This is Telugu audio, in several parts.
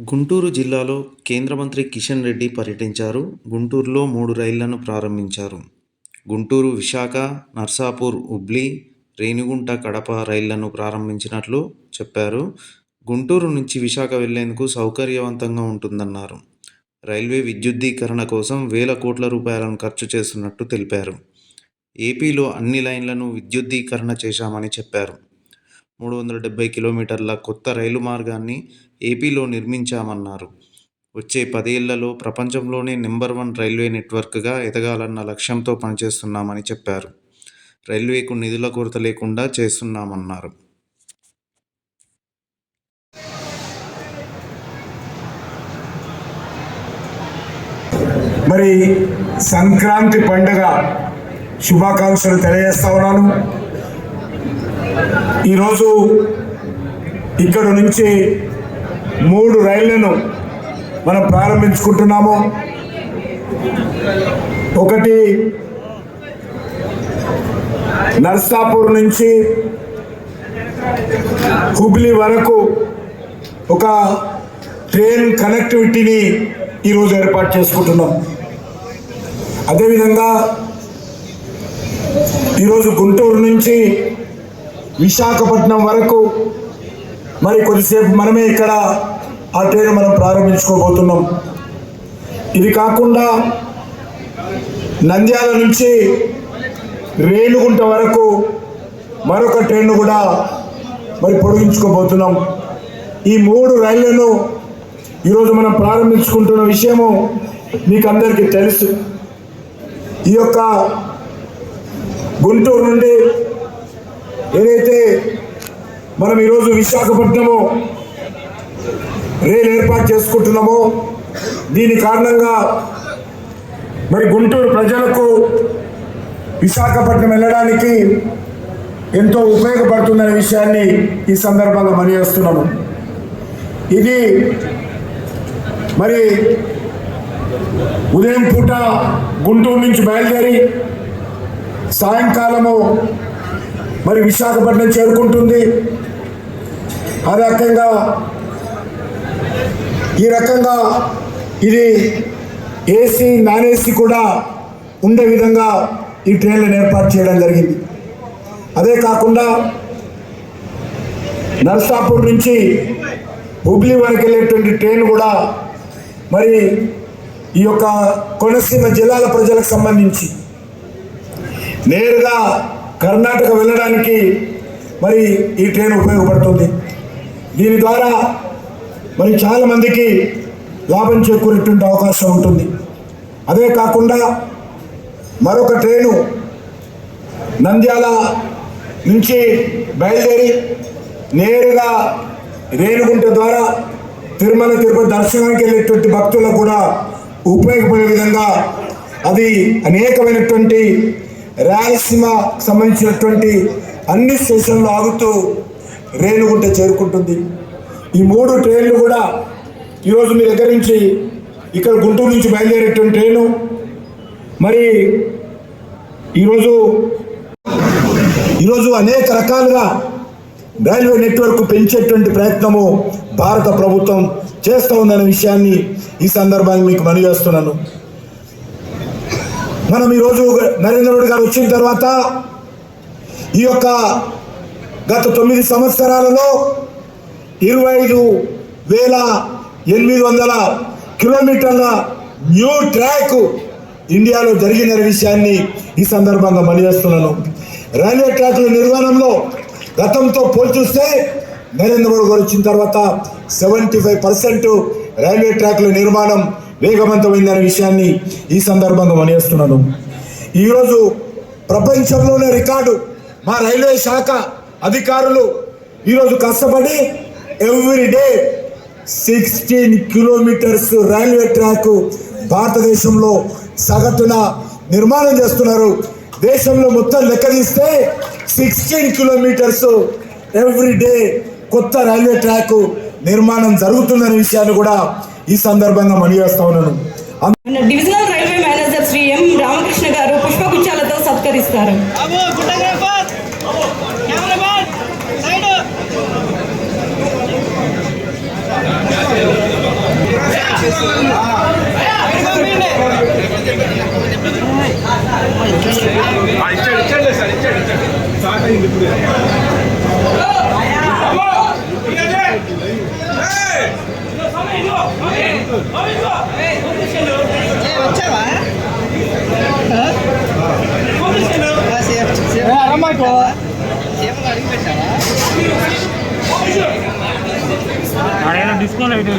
గుంటూరు జిల్లాలో కేంద్ర మంత్రి కిషన్ రెడ్డి పర్యటించారు. గుంటూరులో మూడు రైళ్ళను ప్రారంభించారు. గుంటూరు విశాఖ నర్సాపూర్ హుబ్లీ రేణిగుంట కడప రైళ్ళను ప్రారంభించినట్లు చెప్పారు. గుంటూరు నుంచి విశాఖ వెళ్ళేందుకు సౌకర్యవంతంగా ఉంటుందన్నారు. రైల్వే విద్యుద్దీకరణ కోసం వేల కోట్ల రూపాయలను ఖర్చు చేస్తున్నట్టు తెలిపారు. ఏపీలో అన్ని లైన్లను విద్యుద్దీకరణ చేశామని చెప్పారు. మూడు వందల డెబ్బై కిలోమీటర్ల కొత్త రైలు మార్గాన్ని ఏపీలో నిర్మించామన్నారు. వచ్చే పదేళ్ళలో ప్రపంచంలోనే నెంబర్ వన్ రైల్వే నెట్వర్క్గా ఎదగాలన్న లక్ష్యంతో పనిచేస్తున్నామని చెప్పారు. రైల్వేకు నిధుల కొరత లేకుండా చేస్తున్నామన్నారు. మరి సంక్రాంతి పండుగ శుభాకాంక్షలు తెలియజేస్తా ఉన్నాను. ఈరోజు ఇక్కడ నుంచి మూడు రైళ్ళను మనం ప్రారంభించుకుంటున్నాము. ఒకటి నర్సాపూర్ నుంచి హుబ్లీ వరకు ఒక ట్రైన్ కనెక్టివిటీని ఈరోజు ఏర్పాటు చేసుకుంటున్నాం. అదేవిధంగా ఈరోజు గుంటూరు నుంచి విశాఖపట్నం వరకు మరి కొద్దిసేపు మనమే ఇక్కడ ఆ ట్రైన్ మనం ప్రారంభించుకోబోతున్నాం. ఇది కాకుండా నంద్యాల నుంచి రేణుగుంట వరకు మరొక ట్రైన్ కూడా మరి పొడిగించుకోబోతున్నాం. ఈ మూడు రైళ్ళను ఈరోజు మనం ప్రారంభించుకుంటున్న విషయము మీకు అందరికీ తెలుసు. ఈ యొక్క గుంటూరు నుండి ఏదైతే మనం ఈరోజు విశాఖపట్నము రైలు ఏర్పాటు చేసుకుంటున్నామో దీని కారణంగా మరి గుంటూరు ప్రజలకు విశాఖపట్నం వెళ్ళడానికి ఎంతో ఉపయోగపడుతుందనే విషయాన్ని ఈ సందర్భంగా మనయేస్తున్నాము ఇది మరి ఉదయం పూట గుంటూరు నుంచి బయలుదేరి సాయంకాలము మరి విశాఖపట్నం చేరుకుంటుంది. ఆ రకంగా ఈ రకంగా ఇది ఏసీ నాన్ ఏసీ కూడా ఉండే విధంగా ఈ ట్రైన్లను ఏర్పాటు చేయడం జరిగింది. అదే కాకుండా నర్సాపూర్ నుంచి హుబ్లీ వరకు వెళ్ళేటువంటి ట్రైన్ కూడా మరి ఈ యొక్క కోనసీమ జిల్లాల ప్రజలకు సంబంధించి నేరుగా కర్ణాటక వెళ్ళడానికి మరి ఈ ట్రైన్ ఉపయోగపడుతుంది. దీని ద్వారా మరి చాలామందికి లాభం చేకూరేటువంటి అవకాశం ఉంటుంది. అదే కాకుండా మరొక ట్రైను నంద్యాల నుంచి బయలుదేరి నేరుగా రేణుగుంట ద్వారా తిరుమల తిరుపతి దర్శనానికి వెళ్ళేటువంటి భక్తులకు కూడా ఉపయోగపడే విధంగా అది అనేకమైనటువంటి రాయలసీమ సంబంధించినటువంటి అన్ని స్టేషన్లు ఆగుతూ రేణుగుంట చేరుకుంటుంది. ఈ మూడు ట్రైన్లు కూడా ఈరోజు మీ దగ్గర నుంచి ఇక్కడ గుంటూరు నుంచి బయలుదేరేటువంటి ట్రైను. మరి ఈరోజు ఈరోజు అనేక రకాలుగా రైల్వే నెట్వర్క్ పెంచేటువంటి ప్రయత్నము భారత ప్రభుత్వం చేస్తూ ఉందనే విషయాన్ని ఈ సందర్భాన్ని మీకు మనవి చేస్తున్నాను మనం ఈరోజు నరేంద్ర మోడీ గారు వచ్చిన తర్వాత ఈ యొక్క గత తొమ్మిది సంవత్సరాలలో ఇరవై ఐదు వేల ఎనిమిది వందల కిలోమీటర్ల న్యూ ట్రాక్ ఇండియాలో జరిగిన విషయాన్ని ఈ సందర్భంగా మనిచేస్తున్నాను రైల్వే ట్రాక్ల నిర్మాణంలో గతంతో పోల్చూస్తే నరేంద్ర మోడీ గారు వచ్చిన తర్వాత సెవెంటీ ఫైవ్ పర్సెంట్ రైల్వే ట్రాక్ల నిర్మాణం వేగవంతమైందనే విషయాన్ని ఈ సందర్భంగా మనవేస్తున్నాను ఈరోజు ప్రపంచంలోనే రికార్డు మా రైల్వే శాఖ అధికారులు ఈరోజు కష్టపడి every day sixteen kilometres railway track భారతదేశంలో సగటున నిర్మాణం చేస్తున్నారు. దేశంలో మొత్తం లెక్క తీస్తే సిక్స్టీన్ కిలోమీటర్స్ ఎవ్రీ డే కొత్త రైల్వే ట్రాక్ నిర్మాణం జరుగుతుందనే విషయాన్ని కూడా ఈ సందర్భంగా మనవేస్తా ఉన్నాను. మన divisional railway manager Shri M Ramakrishna గారు పుష్పగుచ్చాలతో సత్కరిస్తారు. ఇచ్చాడు ఇచ్చాడు సార్ ఇచ్చాడు ఇచ్చాడు. స్టార్ట్ అయింది ఇప్పుడు సేపు అడిగి పెట్టావా ఆడైనా డిస్కౌంట్ అయితే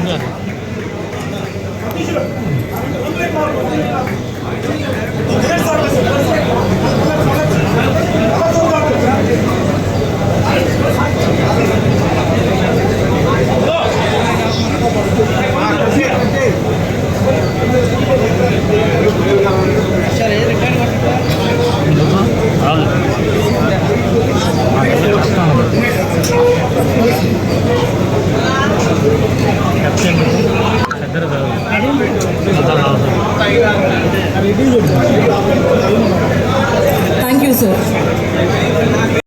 ele